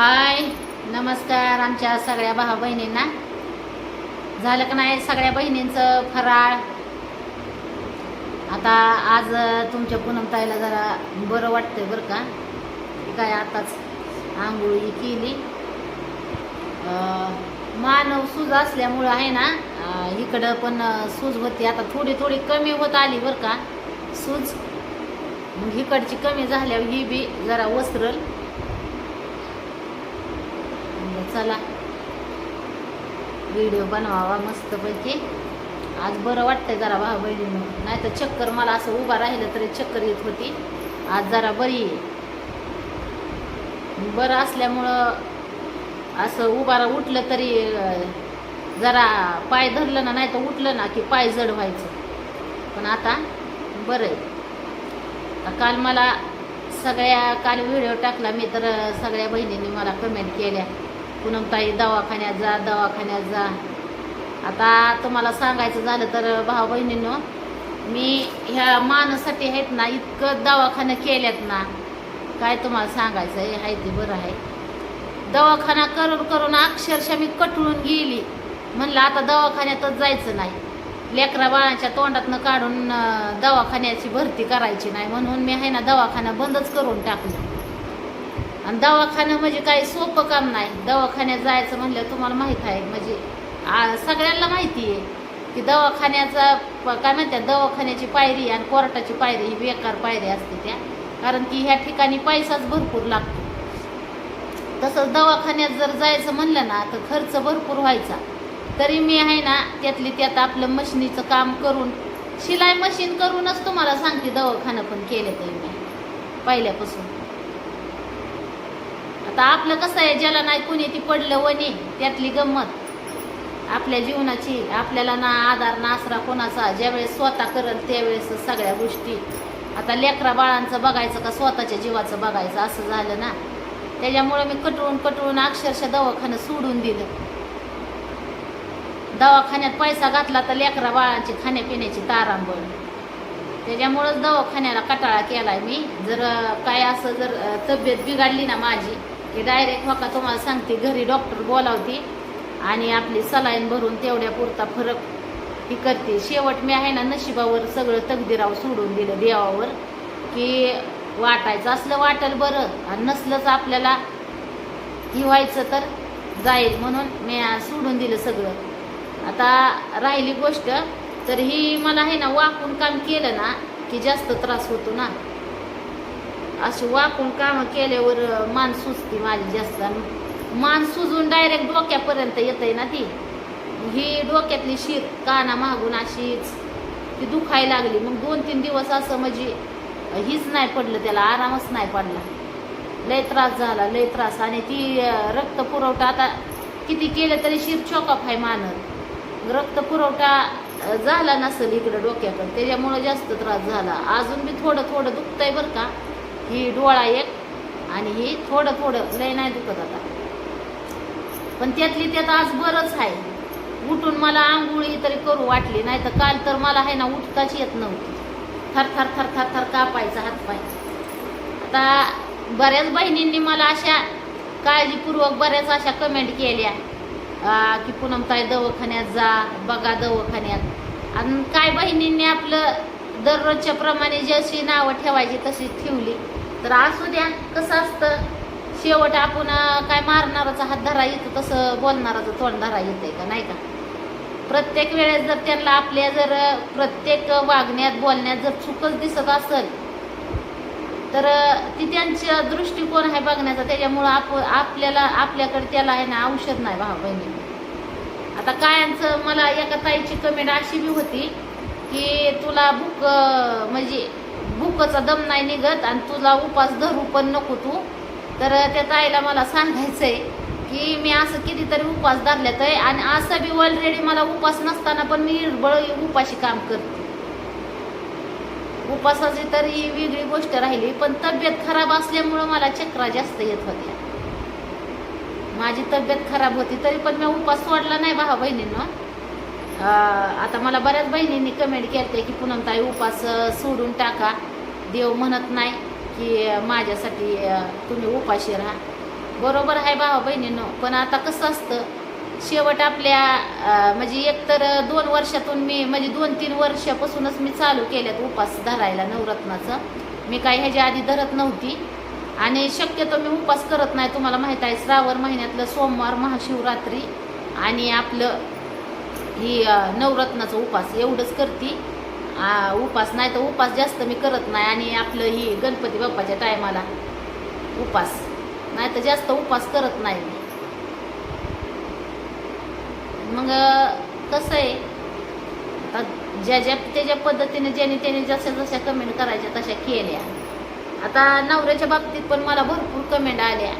हाय नमस्कार आमच्या सगळ्या भावा बहिणींना. झालं का नाही सगळ्या बहिणींचं फराळ? आता आज तुमच्या पूनमताईला जरा बरं वाटतंय बरं का? काय आताच आंघोळी केली. मानव सूज असल्यामुळं आहे ना इकडं पण सूज होती. आता थोडी थोडी कमी होत आली बरं का सूज. मग इकडची कमी झाल्यावर ही बी जरा वस्त्रल चला. व्हिडिओ बनवावा मस्तपैकी. आज बरं वाटतंय जरा भाऊ बहिणीनं. नाही तर चक्कर मला असं उभा राहिलं तरी चक्कर येत होती. आज जरा बरी आहे. बरं असल्यामुळं असं उभा रा- उठलं तरी जरा पाय धरलं ना नाही तर उठलं ना की पाय जड व्हायचं. पण आता बरं आहे. काल मला सगळ्या काल व्हिडिओ टाकला मी तर सगळ्या बहिणींनी मला कमेंट केल्या. पूनमताई दवाखान्यात जा दवाखान्यात जा. आता तुम्हाला सांगायचं झालं तर भाऊ बहिणींनो मी ह्या माणसाठी आहेत ना इतकं दवाखाना केल्यात ना काय तुम्हाला सांगायचं आहे हाय ते बरं आहे. दवाखाना करून करून अक्षरशः मी कटळून गेली. म्हणलं आता दवाखान्यातच जायचं नाही. लेकरा बाळांच्या तोंडातनं काढून दवाखान्याची भरती करायची नाही. म्हणून मी आहे ना दवाखाना बंदच करून टाकलं. आणि दवाखाना म्हणजे काही सोपं काम नाही. दवाखान्यात जायचं म्हणलं तुम्हाला माहीत आहे म्हणजे सगळ्यांना माहिती आहे की दवाखान्याचा काय म्हणतात दवाखान्याची पायरी आणि कोर्टाची पायरी ही बेकार पायरी असते त्या. कारण की ह्या ठिकाणी पैसाच भरपूर लागतो. तसंच दवाखान्यात जर जायचं म्हणलं ना तर खर्च भरपूर व्हायचा. तरी मी आहे ना त्यातली त्यात आपलं मशिनीचं काम करून शिलाई मशीन करूनच तुम्हाला सांगते दवाखाना पण केले तरी मी पहिल्यापासून. आता आपलं कसं आहे ज्याला नाही कोणी ती पडलं वणी त्यातली गंमत. आपल्या जीवनाची आपल्याला ना आधार ना आसरा कोणाचा ज्यावेळेस स्वतः करल त्यावेळेस सगळ्या गोष्टी. आता लेकरा बाळांचं बघायचं का स्वतःच्या जीवाचं बघायचं असं झालं ना. त्याच्यामुळे मी कटळून कटळून अक्षरशः दवाखानं सोडून दिलं. दवाखान्यात पैसा घातला तर लेकरा बाळांची खाण्यापिण्याची तारांबळ. त्याच्यामुळंच दवाखान्याला कटाळा केला मी. जर काय असं जर तब्येत बिघडली ना माझी की डायरेक्ट हो तुम्हाला सांगते घरी डॉक्टर बोलावते आणि आपली सलाईन भरून तेवढ्या पुरता फरक ही करते. शेवट मी आहे ना नशिबावर सगळं तकदीराव सोडून दिलं देवावर की वाटायचं असलं वाटेल बरं आणि नसलंच आपल्याला ही व्हायचं तर जाईल म्हणून मी सोडून दिलं सगळं. आता राहिली गोष्ट तर ही मला आहे ना वाकून काम केलं ना की जास्त त्रास होतो ना. अशी वाकून कामं केल्यावर मान सुजते माझी जास्त. मान सुजून डायरेक्ट डोक्यापर्यंत येते ना ती. ही डोक्यातली शीर काना मागून अशीच ती दुखायला लागली. मग दोन तीन दिवस असं म्हणजे हीच नाही पडलं त्याला आरामच नाही पडला. लय त्रास झाला लय त्रास. आणि ती रक्त पुरवठा आता किती केलं तरी शीर चोकाप आहे मानत. रक्त पुरवठा झाला नसेल इकडं डोक्याकडे. त्याच्यामुळं जास्त त्रास झाला. अजून बी थोडं थोडं दुखतंय बरं का. ही डोळा एक आणि ही थोडं थोडं लय नाही दुखत आता. पण त्यातली त्यात आज बरंच आहे. उठून मला आंघोळी तरी करू वाटली नाही तर काल तर मला आहे ना उठताच येत नव्हती. थर थर थर थर थर कापायचा हातपाय आता बऱ्याच बहिणींनी मला अशा काळजीपूर्वक बऱ्याच अशा कमेंट केल्या. की पूनमताई दवाखान्यात जा बघा दवाखान्यात. आणि काय बहिणींनी आपलं दररोजच्या प्रमाणे जशी नावं ठेवायची तशी ठेवली. तर असू द्या कसं असतं शेवट आपण काय मारणाराचा हात धरा येतो तसं बोलणाराचं तोंड धरा येतंय का नाही का? प्रत्येक वेळेस जर त्यांना आपल्या जर प्रत्येक वागण्यात बोलण्यात जर चुकच दिसत असेल तर ती त्यांचा दृष्टिकोन आहे बघण्याचा त्याच्यामुळं आप आपल्याला आपल्याकडे त्याला आहे ना औषध नाही भाऊ बहिणी. आता कायांचं मला एका ताईची कमेंट अशी बी होती की तुला भूक म्हणजे भूकचा दम नाही निघत आणि तुला उपास धरू पण नको तू. तर त्या ताईला मला सांगायचं आहे की मी असं कितीतरी उपास धरल्यात आहे आणि असं बी ऑलरेडी मला उपास नसताना पण मी निर्बळ उपाशी काम करते. उपासाची तर ही वेगळी गोष्ट राहिली पण तब्येत खराब असल्यामुळं मला चक्रा जास्त येत होत्या. माझी तब्येत खराब होती तरी पण मी उपास सोडला नाही भावा बहिणींना. आता मला बऱ्याच बहिणींनी कमेंट केलते की पुनमताई उपास सोडून टाका. देव म्हणत नाही की माझ्यासाठी तुम्ही उपाशी राहा. बरोबर आहे भावा बहिणीनं पण आता कसं असतं शेवट आपल्या म्हणजे एकतर दोन वर्षातून मी म्हणजे दोन तीन वर्षापासूनच मी चालू केल्यात उपास धरायला नवरत्नाचं. मी काही ह्याच्या आधी धरत नव्हती. आणि शक्यतो मी उपास करत नाही तुम्हाला माहीत आहे श्रावण महिन्यातलं सोमवार महाशिवरात्री आणि आपलं ही नवरत्नाचा नवरत्नाचं उपास एवढंच करते. उपास नाही तर उपास जास्त मी करत नाही आणि आपलं ही गणपती बाप्पाच्या टायमाला उपास. नाही तर जास्त उपास करत नाही. मी मग कसं आहे? आता ज्या ज्या त्याच्या पद्धतीने ज्याने त्याने जशा जशा कमेंट करायच्या तशा केल्या. आता नवऱ्याच्या बाबतीत पण मला भरपूर कमेंट आल्या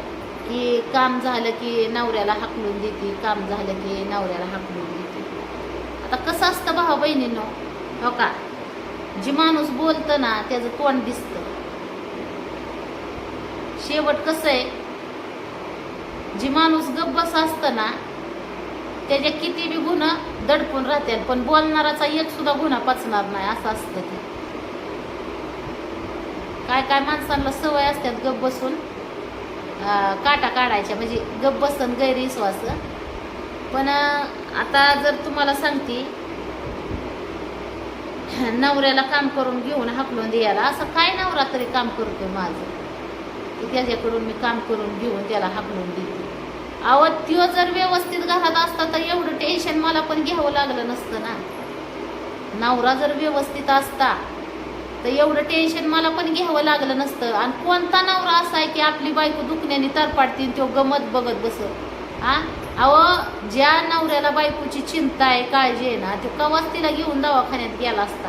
की काम झालं की नवऱ्याला हाकलून देते काम झालं की नवऱ्याला हाकलून देते. आता कसं असतं भावा बहिणीनं? हो का? जी माणूस बोलतं ना त्याचं तोंड दिसतं. शेवट कसं आहे? जी माणूस गब्बस असतं ना त्याच्या किती बी गुन्हा दडपून राहतात पण बोलणाराचा एक सुद्धा गुन्हा पचणार नाही असं असतं ते. काय काय माणसांना सवय असतात गप बसून काटा काढायच्या म्हणजे गप बसन गैरविश्वास. पण आता जर तुम्हाला सांगते नवऱ्याला काम करून घेऊन हाकलून द्यायला असं काय नवरा तरी काम करतो माझं? की त्याच्याकडून मी काम करून घेऊन त्याला हाकलून देते. अहो त्यो जर व्यवस्थित घरात असता तर एवढं टेन्शन मला पण घ्यावं लागलं नसतं ना. नवरा जर व्यवस्थित असता तर एवढं टेन्शन मला पण घ्यावं लागलं नसतं. आणि कोणता नवरा असा आहे की आपली बायको दुखण्याने तरपाडतीन तो गमत बघत बसत. हा अहो ज्या नवऱ्याला बायकोची चिंता आहे काळजी आहे ना तो कवाच तिला घेऊन दवाखान्यात गेला असता.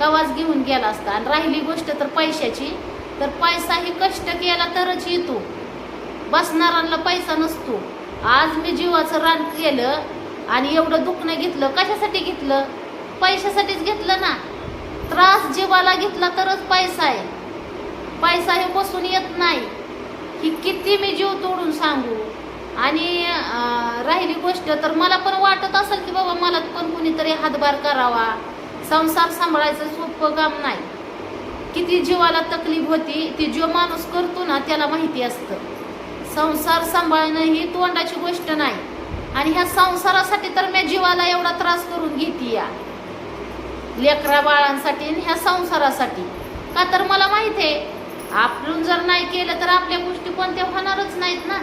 कवाच घेऊन गेला असता. आणि राहिली गोष्ट तर पैशाची. तर पैसा ही कष्ट केला तरच येतो. बसणाऱ्यांना पैसा नसतो. आज मी जीवाचं रान केलं आणि एवढं दुखणं घेतलं कशासाठी घेतलं? पैशासाठीच घेतलं ना. त्रास जीवाला घेतला तरच पैसा आहे. पैसा हे बसून येत नाही. ही किती मी जीव तोडून सांगू? आणि राहिली गोष्ट तर मला पण वाटत असेल की बाबा मला पण कुणीतरी हातभार करावा. संसार सांभाळायचं सोपं काम नाही. किती जीवाला तकलीफ होती ती जो माणूस करतो ना त्याला माहिती असतं. संसार सांभाळणं ही तोंडाची गोष्ट नाही. आणि ह्या संसारासाठी तर मी जीवाला एवढा त्रास करून घेते या लेकरा बाळांसाठी आणि ह्या संसारासाठी. का तर मला माहिती आहे आपण जर नाही केलं तर आपल्या गोष्टी कोणत्या होणारच नाहीत ना.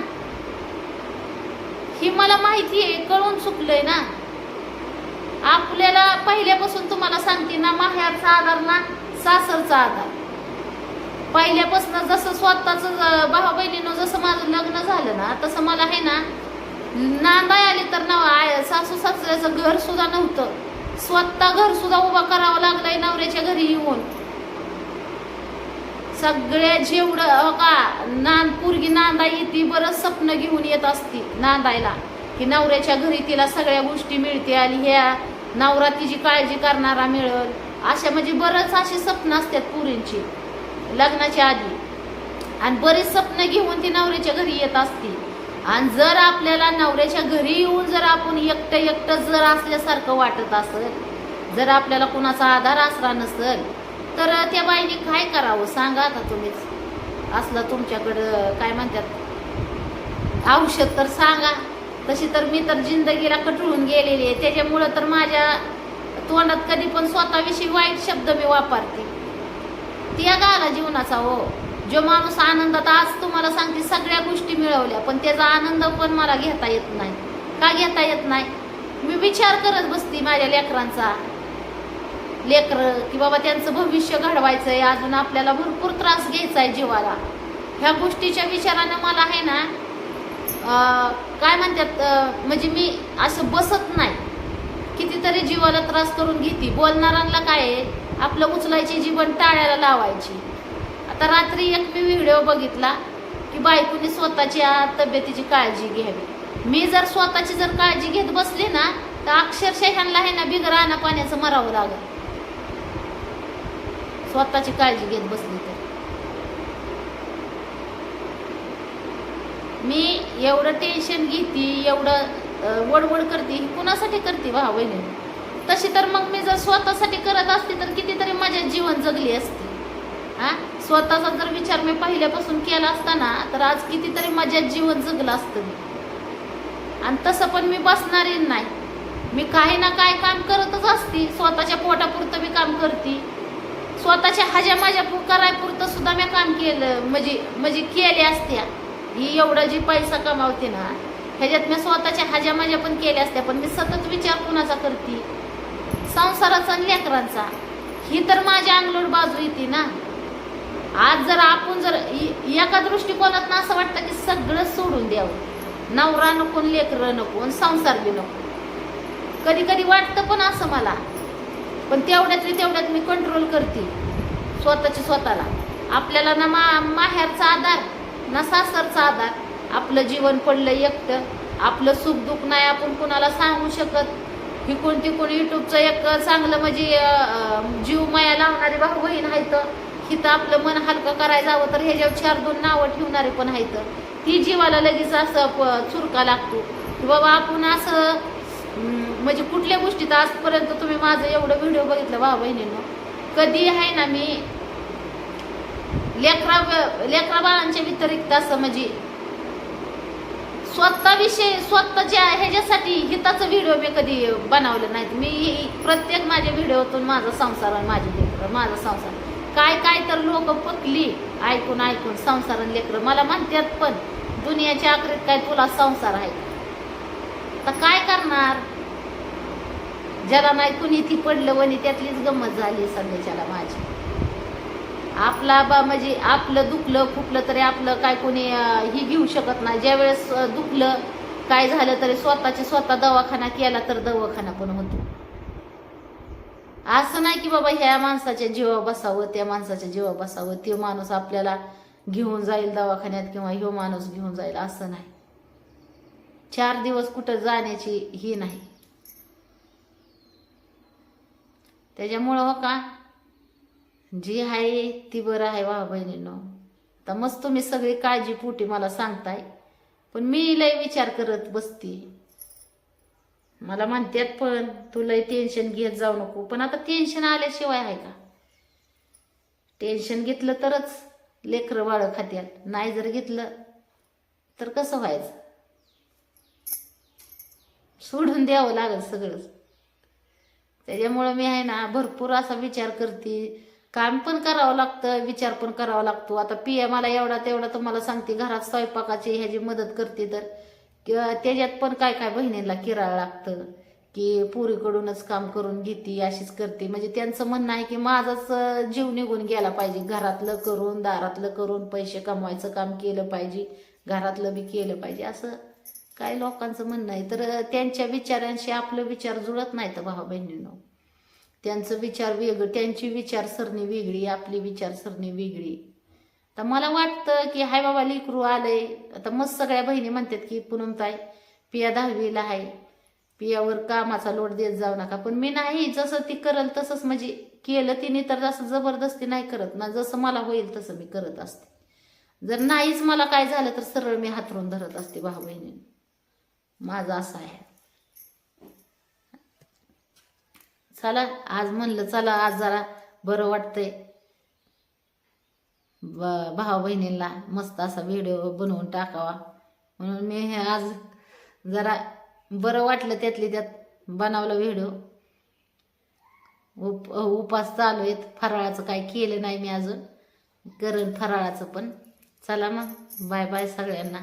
ही मला माहिती आहे कळून चुकलंय ना. आपल्याला पहिल्यापासून तुम्हाला सांगते ना माहेरचा आधार ना सासरचा आधार. पहिल्यापासून जसं स्वतःच भाऊ बहिणीनं जसं माझं लग्न झालं ना तसं मला आहे ना नांदाय आली तर ना सासू सासऱ्याचं घर सुद्धा नव्हतं. स्वतः घर सुद्धा उभा करावं लागलंय नवऱ्याच्या घरी येऊन. सगळ्या जेवढं का नांद पोरगी नांदा येते बरंच स्वप्न घेऊन येत असती नांदायला. की नवऱ्याच्या घरी तिला सगळ्या गोष्टी मिळते आणि ह्या नवरा तिची काळजी करणारा मिळल. अशा म्हणजे बरंच अशी स्वप्न असतात पुरींची लग्नाच्या आधी. आणि बरेच स्वप्न घेऊन ती नवऱ्याच्या घरी येत असती. आणि जर आपल्याला नवऱ्याच्या घरी येऊन जर आपण एकटं एकटं जर असल्यासारखं वाटत असेल जर आपल्याला कुणाचा आधार असला नसेल तर त्या बाईने काय करावं? सांगा आता तुम्हीच असलं तुमच्याकडं काय म्हणतात औषध तर सांगा. तशी तर मी तर जिंदगीला कटळून गेलेली आहे. त्याच्यामुळं तर माझ्या तोंडात कधी पण स्वतःविषयी वाईट शब्द मी वापरते. त्या गाला जीवनाचा हो. जो माणूस आनंदात आज तुम्हाला सांगते सगळ्या गोष्टी मिळवल्या पण त्याचा आनंद पण मला घेता येत नाही. का घेता येत नाही? मी विचार करत बसते माझ्या लेकरांचा. लेकरं की बाबा त्यांचं भविष्य घडवायचं आहे अजून आपल्याला भरपूर त्रास घ्यायचा आहे जीवाला. ह्या गोष्टीच्या विचारानं मला आहे ना काय म्हणतात म्हणजे मी असं बसत नाही. कितीतरी जीवाला त्रास करून घेते. बोलणाऱ्यांना काय आहे आपलं उचलायची जीवन टाळ्याला लावायची. आता रात्री एक मी व्हिडिओ बघितला की बायकोनी स्वतःच्या तब्येतीची काळजी घ्यावी. मी जर स्वतःची जर काळजी घेत बसली ना तर अक्षरशः ह्यांना आहे ना बिगर आणा पाण्याचं मरावं लागेल. स्वतःची काळजी घेत बसली तर. मी एवढं टेन्शन घेते एवढं वडवड करते ही कुणासाठी करते वा वहिनी? तशी तर मग मी जर स्वतःसाठी करत असते तर कितीतरी माझ्या जीवन जगली असते. हा? स्वतःचा जर विचार मी पहिल्यापासून केला असताना तर आज कितीतरी माझ्या जीवन जगलं असतं मी. आणि तसं पण मी बसणारी नाही. मी काही ना काय काम करतच असते स्वतःच्या पोटापुरतं मी काम करते. स्वतःच्या हज्या माझ्या करायपुरतं सुद्धा मी काम केलं. म्हणजे म्हणजे केले असत्या. ही एवढं जी पैसा कमावते ना ह्याच्यात मी स्वतःच्या हज्या माझ्या पण केल्या असत्या पण मी सतत विचार कुणाचा करते? संसाराचा आणि लेकरांचा. ही तर माझ्या अंगलोड बाजू येते ना. आज जर आपण जर इ- एका दृष्टिकोनात असं वाटतं की सगळं सोडून द्यावं. नवरा नको आणि लेकरं नको आणि संसार बी नको. कधी कधी वाटतं पण असं मला. पण तेवढ्यातली तेवढ्यात मी कंट्रोल करते. स्वतःची स्वतःला. आपल्याला ना मा माहेरचा आधार ना सासरचा आधार. आपलं जीवन पडलं एकटं. आपलं सुख दुःख नाही आपण कुणाला सांगू शकत. ही कोणती कोणी युट्यूबचं एक चांगलं म्हणजे जीव माया लावणारी भाऊ बहीण आहेत. हिथं आपलं मन हलकं करायला जावं तर ह्याच्यावर चार दोन नावं ठेवणारे पण आहेत. ती जीवाला लगेच असं प- चुरका लागतो. की बाबा आपण असं म्हणजे कुठल्या गोष्टीत आजपर्यंत तुम्ही माझं एवढं व्हिडिओ बघितलं भाऊ बहिणीनं? कधी आहे ना मी लेकरा लेकरा बाळांच्या व्यतिरिक्त असं म्हणजे स्वतःविषयी स्वतःच्या ह्याच्यासाठी हिताचं व्हिडिओ मी कधी बनवलं नाहीत. मी प्रत्येक माझ्या व्हिडिओतून माझा संसार आणि माझी लेकरं माझा संसार. काय काय तर लोक पकली ऐकून ऐकून संसार आणि लेकरं. मला म्हणतात पण दुनियाच्या आखरीत काय तुला संसार आहे? तर काय करणार? ज्याला नाही कुणी ती पडलं वणी त्यातलीच गंमत झाली सध्याच्याला माझी. आपला बा म्हणजे आपलं दुखलं खुपलं तरी आपलं काय कोणी ही घेऊ शकत नाही. ज्यावेळेस वेळेस दुखलं काय झालं तरी स्वतःचे स्वतः दवाखाना केला तर दवाखाना पण होतो. असं नाही की बाबा ह्या माणसाच्या जीवा बसावं त्या माणसाच्या जीवा बसावं. ते माणूस आपल्याला घेऊन जाईल दवाखान्यात किंवा ह्यो माणूस घेऊन जाईल असं नाही. चार दिवस कुठं जाण्याची ही नाही. त्याच्यामुळं हो का? जी आहे ती बरं आहे वा बहिणीनो. तर मस्त तुम्ही सगळी काळजी पोटी मला सांगताय. पण मी लय विचार करत बसते. मला म्हणतात पण तू लय टेन्शन घेत जाऊ नको. पण आता टेन्शन आल्याशिवाय आहे का? टेन्शन घेतलं तरच लेकरं बाळं खात्यात. नाही जर घेतलं तर कसं व्हायचं? सोडून द्यावं लागेल सगळंच. त्याच्यामुळं मी आहे ना भरपूर असा विचार करते. काम पण करावं लागतं विचार पण करावा लागतो. आता पिया मला एवढा तेवढा तुम्हाला सांगते घरात स्वयंपाकाची ह्याची मदत करते तर. किंवा त्याच्यात पण काय काय बहिणीला किराळ लागतं की पुरीकडूनच काम करून घेते अशीच करते. म्हणजे त्यांचं म्हणणं आहे की माझाच जीव निघून गेला पाहिजे. घरातलं करून दारातलं करून पैसे कमवायचं काम केलं पाहिजे. घरातलं बी केलं पाहिजे. असं काय लोकांचं म्हणणं आहे? तर त्यांच्या विचारांशी आपलं विचार जुळत नाही तर भावा बहिणींनो. त्यांचं विचार वेगळं त्यांची विचारसरणी वेगळी आपली विचारसरणी वेगळी. तर मला वाटतं की हाय बाबा लेकरू आलंय. आता मस्त सगळ्या बहिणी म्हणतात की पुनमताय पिया दहावीला आहे. पियावर कामाचा लोड देत जाऊ नका. पण मी नाही जसं ती करल तसंच म्हणजे केलं तिने तर जसं जबरदस्ती नाही करत. ना जसं मला होईल तसं मी करत असते. जर नाहीच मला काय झालं तर सरळ मी हातरून धरत असते भाऊ बहिणी माझं असं आहे. चला आज म्हणलं चला आज जरा बरं वाटतंय. ब- बहिणींना मस्त असा व्हिडिओ बनवून टाकावा. म्हणून मी हे आज जरा बरं वाटलं त्यातली त्यात बनवला व्हिडिओ उप उपास चालू आहेत. फराळाचं काय केलं नाही मी अजून. करण फराळाचं पण. चला मग. बाय बाय सगळ्यांना.